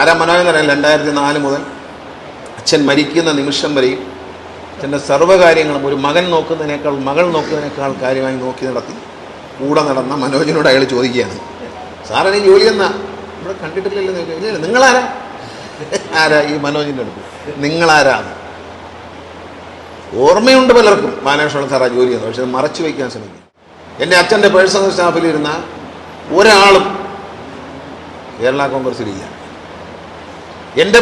ആരാ മനോഹരൻ രണ്ടായിരത്തി നാല് മുതൽ അച്ഛൻ മരിക്കുന്ന നിമിഷം വരെയും അച്ഛന്റെ സർവകാര്യങ്ങളും ഒരു മകൻ നോക്കുന്നതിനേക്കാൾ മകൾ നോക്കുന്നതിനേക്കാൾ കാര്യമായി നോക്കി നടത്തി. കൂടെ നടന്ന മനോജിനോട് അയാൾ ചോദിക്കുകയാണ് സാറേ നീ ജോലി എന്നാ ഇവിടെ കണ്ടിട്ടില്ലല്ലോ നിങ്ങളാരാ? ആരാ ഈ മനോജിന്റെ അടുത്ത്? നിങ്ങളാരാ? ഓർമ്മയുണ്ട് പലർക്കും. ബാലകൃഷ്ണൻ സാറാ ജോലി ചെയ്യുന്നത് പക്ഷെ മറച്ചു വയ്ക്കാൻ ശ്രമിക്കും എന്റെ അച്ഛന്റെ പേഴ്സണൽ സ്റ്റാഫിലിരുന്ന ഒരാളും കേരള കോൺഗ്രസിലില്ല. എന്റെ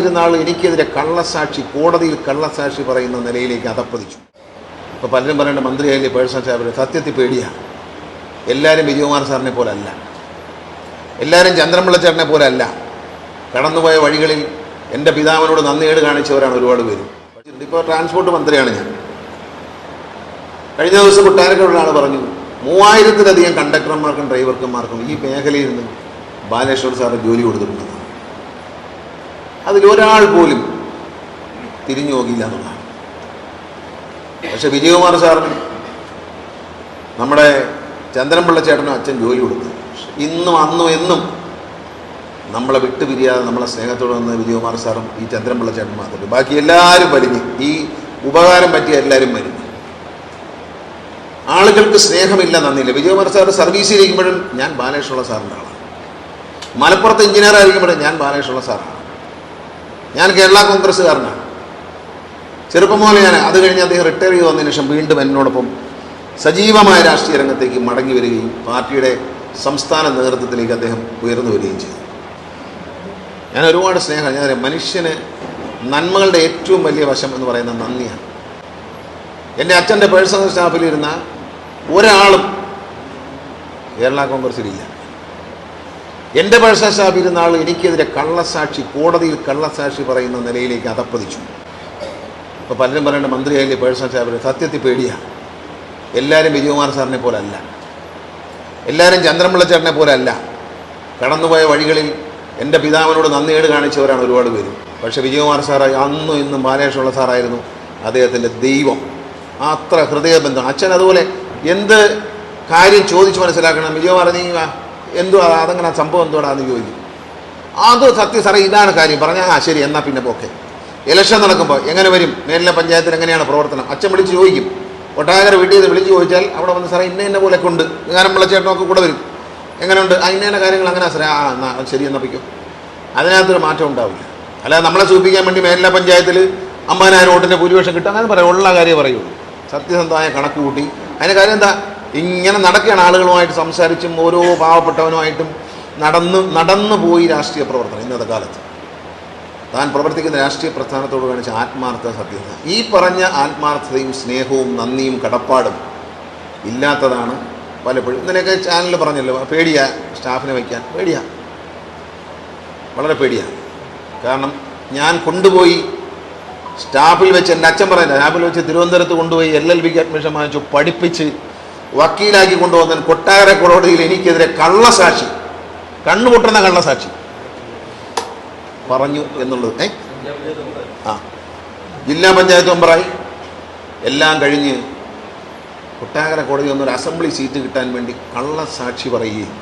ഇരുന്ന ആൾ എനിക്കെതിരെ കള്ളസാക്ഷി കോടതിയിൽ കള്ളസാക്ഷി പറയുന്ന നിലയിലേക്ക് അതപ്പതിച്ചു. ഇപ്പോൾ പലരും പറയേണ്ട മന്ത്രിയായാലും പേഴ്സണൽ സ്റ്റാഫിൽ സത്യത്തിൽ പേടിയാണ് എല്ലാവരും വിജയകുമാർ സാറിനെ പോലെ അല്ല എല്ലാവരും ചന്ദ്രൻപിള്ള ചേട്ടനെ പോലെ അല്ല കടന്നുപോയ വഴികളിൽ എന്റെ പിതാവിനോട് നന്ദിയേട് കാണിച്ചവരാണ് ഒരുപാട് പേര്. ഇപ്പോൾ ട്രാൻസ്പോർട്ട് മന്ത്രിയാണ് ഞാൻ. കഴിഞ്ഞ ദിവസം കൊട്ടാരക്കലുള്ള ആൾ പറഞ്ഞു മൂവായിരത്തിലധികം കണ്ടക്ടർമാർക്കും ഡ്രൈവർക്കുമാർക്കും ഈ മേഖലയിൽ നിന്ന് ബാലേശ്വർ സാറ് ജോലി കൊടുത്തിട്ടുണ്ടെന്നാണ് അതിലൊരാൾ പോലും തിരിഞ്ഞു നോക്കിയില്ല എന്നുള്ളതാണ്. പക്ഷെ വിജയകുമാർ സാറിന് നമ്മുടെ ചന്ദ്രൻപിള്ള ചേട്ടനും അച്ഛൻ ജോലി കൊടുത്തു. ഇന്നും അന്നും എന്നും നമ്മളെ വിട്ടുപിരിയാതെ നമ്മളെ സ്നേഹത്തോടെ നിന്ന് വിജയകുമാർ സാറും ഈ ചന്ദ്രൻപിള്ള ചേട്ടൻ മാത്രമേ ബാക്കി എല്ലാവരും വലിഞ്ഞ് ഈ ഉപകാരം പറ്റിയ എല്ലാവരും വലിഞ്ഞ് ആളുകൾക്ക് സ്നേഹമില്ല നന്ദിയില്ല. വിജയകുമാർ സാർ സർവീസിലിരിക്കുമ്പോഴും ഞാൻ ബാലേഷുള്ള സാറിന്റെ ആളാണ്. മലപ്പുറത്ത് എഞ്ചിനീയർ ആയിരിക്കുമ്പോഴും ഞാൻ ബാലേഷുള്ള സാറാണ്. ഞാൻ കേരള കോൺഗ്രസ്സുകാരനാണ് ചെറുപ്പം മുതൽ ഞാൻ അത് കഴിഞ്ഞ് അദ്ദേഹം റിട്ടയർ ചെയ്ത് വന്നതിന് ശേഷം വീണ്ടും എന്നോടൊപ്പം സജീവമായ രാഷ്ട്രീയ രംഗത്തേക്ക് മടങ്ങി വരികയും പാർട്ടിയുടെ സംസ്ഥാന നേതൃത്വത്തിലേക്ക് അദ്ദേഹം ഉയർന്നു വരികയും ചെയ്തു. ഞാൻ ഒരുപാട് സ്നേഹം ഞാൻ മനുഷ്യന് നന്മകളുടെ ഏറ്റവും വലിയ വശം എന്ന് പറയുന്ന നന്ദിയാണ്. എന്റെ അച്ഛന്റെ പേഴ്സണൽ സ്റ്റാഫിലിരുന്ന ഒരാളും കേരള കോൺഗ്രസിലില്ല എന്റെ ഇരുന്ന ആൾ എനിക്കെതിരെ കള്ളസാക്ഷി കോടതിയിൽ കള്ളസാക്ഷി പറയുന്ന നിലയിലേക്ക് അതപ്പതിച്ചു. ഇപ്പോൾ പലരും പറയേണ്ട മന്ത്രിയായാലും പേഴ്സണൽ സ്റ്റാഫിൽ സത്യത്തിൽ പേടിയാണ് എല്ലാവരും വിജയകുമാർ സാറിനെ പോലെ അല്ല എല്ലാവരും ചന്ദ്രൻപിള്ള ചേട്ടനെ പോലെ അല്ല കടന്നുപോയ വഴികളിൽ എന്റെ പിതാവിനോട് നന്ദിയേട് കാണിച്ചവരാണ് ഒരുപാട് പേര്. പക്ഷേ വിജയകുമാർ സാറായി അന്നും ഇന്നും ബാലേഷുള്ള സാറായിരുന്നു അദ്ദേഹത്തിന്റെ ദൈവം. അത്ര ഹൃദയബന്ധം. അച്ഛൻ അതുപോലെ എന്ത് കാര്യം ചോദിച്ച് മനസ്സിലാക്കണം? വിജയകുമാർ നീ എന്തുവാ അതങ്ങനെ സംഭവം എന്തുവാടാന്ന് ചോദിക്കും. അത് സത്യം സാറേ ഇതാണ് കാര്യം. പറഞ്ഞാൽ ആ ശരി എന്നാൽ പിന്നെ പോക്കെ ഇലക്ഷൻ നടക്കുമ്പോൾ എങ്ങനെ വരും? മേലിലെ പഞ്ചായത്തിൽ എങ്ങനെയാണ് പ്രവർത്തനം? അച്ഛൻ വിളിച്ച് ചോദിക്കും. ഒട്ടാകര വീട്ടിൽ നിന്ന് വിളിച്ച് ചോദിച്ചാൽ അവിടെ വന്ന് സാറേ ഇന്ന ഇന്ന പോലെയൊക്കെ ഉണ്ട്. ഗാനമുള്ള ചേട്ടനൊക്കെ കൂടെ വരും. എങ്ങനെയുണ്ട്? ആ ഇന്ന കാര്യങ്ങൾ അങ്ങനെ സാറേ? ആ എന്നാ ശരി എന്നാൽ പിക്കും അതിനകത്തൊരു മാറ്റം ഉണ്ടാവില്ല. അല്ലാതെ നമ്മളെ സൂചിപ്പിക്കാൻ വേണ്ടി മേലിലെ പഞ്ചായത്തിൽ അമ്പതിനായിരം വോട്ടിന്റെ ഭൂരിപക്ഷം കിട്ടും. അങ്ങനെ പറയാം ഉള്ള കാര്യം പറയുള്ളൂ. സത്യസന്ധമായ കണക്ക് കൂട്ടി. അതിന്റെ കാര്യം എന്താ? ഇങ്ങനെ നടക്കുകയാണ് ആളുകളുമായിട്ട് സംസാരിച്ചും ഓരോ പാവപ്പെട്ടവനുമായിട്ടും നടന്ന് നടന്നു പോയി രാഷ്ട്രീയ പ്രവർത്തനം ഇന്നത്തെ കാലത്ത്. താൻ പ്രവർത്തിക്കുന്ന രാഷ്ട്രീയ പ്രസ്ഥാനത്തോട് കാണിച്ച ആത്മാർത്ഥ സത്യത ഈ പറഞ്ഞ ആത്മാർത്ഥതയും സ്നേഹവും നന്ദിയും കടപ്പാടും ഇല്ലാത്തതാണ് പലപ്പോഴും ഇന്നലെയൊക്കെ ചാനലിൽ പറഞ്ഞല്ലോ പേടിയാ സ്റ്റാഫിനെ വയ്ക്കാൻ. പേടിയാ. വളരെ പേടിയാ. കാരണം ഞാൻ കൊണ്ടുപോയി സ്റ്റാഫിൽ വെച്ച് എന്റെ അച്ഛൻ പറയുന്നത് സ്റ്റാഫിൽ വെച്ച് തിരുവനന്തപുരത്ത് കൊണ്ടുപോയി എൽ എൽ ബിക്ക് അഡ്മിഷൻ വാങ്ങിച്ചു പഠിപ്പിച്ച് വക്കീലാക്കി കൊണ്ടുവന്ന കൊട്ടാര കോടതിയിൽ എനിക്കെതിരെ കള്ളസാക്ഷി കണ്ണുപൊട്ടുന്ന കള്ളസാക്ഷി. പറഞ്ഞു എന്നുള്ളത് ഏ? ആ. ജില്ലാ പഞ്ചായത്ത് മെമ്പറായി. എല്ലാം കഴിഞ്ഞ് കൊട്ടാകര കോടതി ഒന്നൊരു അസംബ്ലി സീറ്റ് കിട്ടാൻ വേണ്ടി കള്ളസാക്ഷി പറയുകയും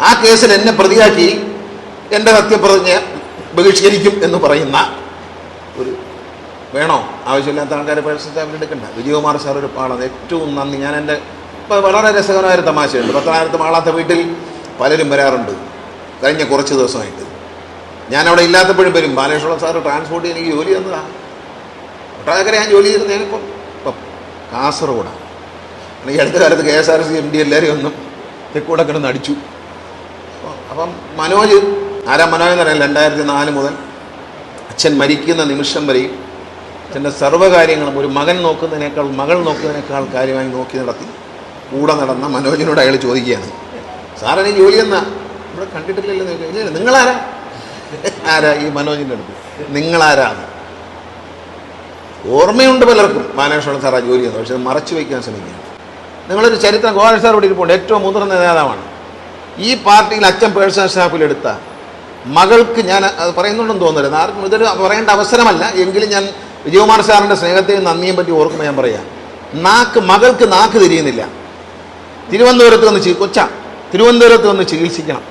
ആ കേസിൽ എന്നെ പ്രതിയാക്കി എന്റെ സത്യപ്രതിജ്ഞ ബഹിഷ്കരിക്കും എന്ന് പറയുന്ന ഒരു വേണോ? ആവശ്യമില്ലാത്ത ആൾക്കാരെ പരസ്യം എടുക്കണ്ട വിജയകുമാർ സാർ ഒരു പാടാണ് ഏറ്റവും നന്ദി. ഞാൻ എന്റെ വളരെ രസകരമായ ഒരു തമാശയുണ്ട്. പത്തനായിരത്ത് മാളാത്ത വീട്ടിൽ പലരും വരാറുണ്ട്. കഴിഞ്ഞ കുറച്ച് ദിവസമായിട്ട്. ഞാൻ അവിടെ ഇല്ലാത്തപ്പോഴും വരും. ബാലേശ്വരം സാറ് ട്രാൻസ്പോർട്ട് എനിക്ക് ജോലി തന്നതാണ് ഒട്ടാകര ഞാൻ ജോലി ചെയ്തിരുന്നത് ഞാനിപ്പം ഇപ്പം കാസർഗോഡാണ് അടുത്ത കാലത്ത് K S R T C M എല്ലാവരെയും ഒന്നും തെക്കൂടെ കിടന്ന് അടിച്ചു. അപ്പം മനോജ് ആരാ മനോജ് എന്ന് പറയാം രണ്ടായിരത്തി നാല് മുതൽ അച്ഛൻ മരിക്കുന്ന നിമിഷം വരെയും അച്ഛന്റെ സർവകാര്യങ്ങളും ഒരു മകൻ നോക്കുന്നതിനേക്കാൾ മകൾ നോക്കുന്നതിനേക്കാൾ കാര്യമായി നോക്കി നടത്തി. കൂടെ നടന്ന മനോജിനോട് അയാൾ ചോദിക്കുകയാണ്. സാറേ ജോലി എന്നാ? ഇവിടെ കണ്ടിട്ടില്ലല്ലോ ഇല്ല നിങ്ങളാരാ? ആരാ ഈ മനോജിന്റെ അടുത്ത്? നിങ്ങളാരാ? ഓർമ്മയുണ്ട് പലർക്കും. ബാലകൃഷ്ണൻ സാറാ ജോലി ചെയ്യുന്നത് പക്ഷേ മറച്ചു വയ്ക്കാൻ ശ്രമിക്കുകയാണ്. നിങ്ങളൊരു ചരിത്രം ഗോപാൽ സാർ ഇവിടെ ഇരിപ്പുണ്ട്. ഏറ്റവും മുതിർന്ന നേതാവാണ്. ഈ പാർട്ടിയിൽ അച്ഛൻ പേഴ്സണൽ സ്റ്റാഫിലെടുത്ത മകൾക്ക് ഞാൻ അത് പറയുന്നുണ്ടെന്ന് തോന്നരുത്. ആർക്കും ഇതൊരു പറയേണ്ട അവസരമല്ല. എങ്കിലും ഞാൻ വിജയകുമാർ സാറിന്റെ സ്നേഹത്തെയും നന്ദിയും പറ്റി ഓർക്കുമ്പോൾ ഞാൻ പറയാം. നാക്ക് മകൾക്ക് നാക്ക് തിരിയുന്നില്ല. തിരുവനന്തപുരത്ത് വന്ന് കൊച്ച തിരുവനന്തപുരത്ത് വന്ന് ചികിത്സിക്കണം.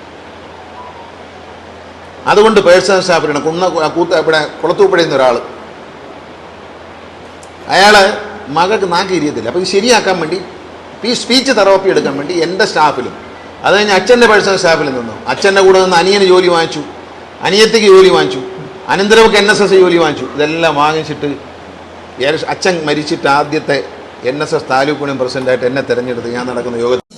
അതുകൊണ്ട് പേഴ്സണൽ സ്റ്റാഫിലാണ് കുന്ന കൂത്ത ഇവിടെ കുളത്തൂപ്പുഴയുന്ന ഒരാൾ അയാൾ മകൾക്ക് നാക്ക് ഇരിയത്തില്ല അപ്പോൾ ഇത് ശരിയാക്കാൻ വേണ്ടി ഈ സ്പീച്ച് തെറാപ്പി എടുക്കാൻ വേണ്ടി എന്റെ സ്റ്റാഫിലും അത് കഴിഞ്ഞ് അച്ഛന്റെ പേഴ്സണൽ സ്റ്റാഫിൽ നിന്നു. അച്ഛന്റെ കൂടെ നിന്ന് അനിയന് ജോലി വാങ്ങിച്ചു. അനിയത്തിക്ക് ജോലി വാങ്ങിച്ചു. അനന്തരവൾക്ക് എൻ എസ് എസ് ജോലി വാങ്ങിച്ചു. ഇതെല്ലാം വാങ്ങിച്ചിട്ട് അച്ഛൻ മരിച്ചിട്ട് ആദ്യത്തെ N S S taluk union പ്രസിഡന്റായിട്ട് എന്നെ തിരഞ്ഞെടുത്ത് ഞാൻ നടക്കുന്ന യോഗത്തിൽ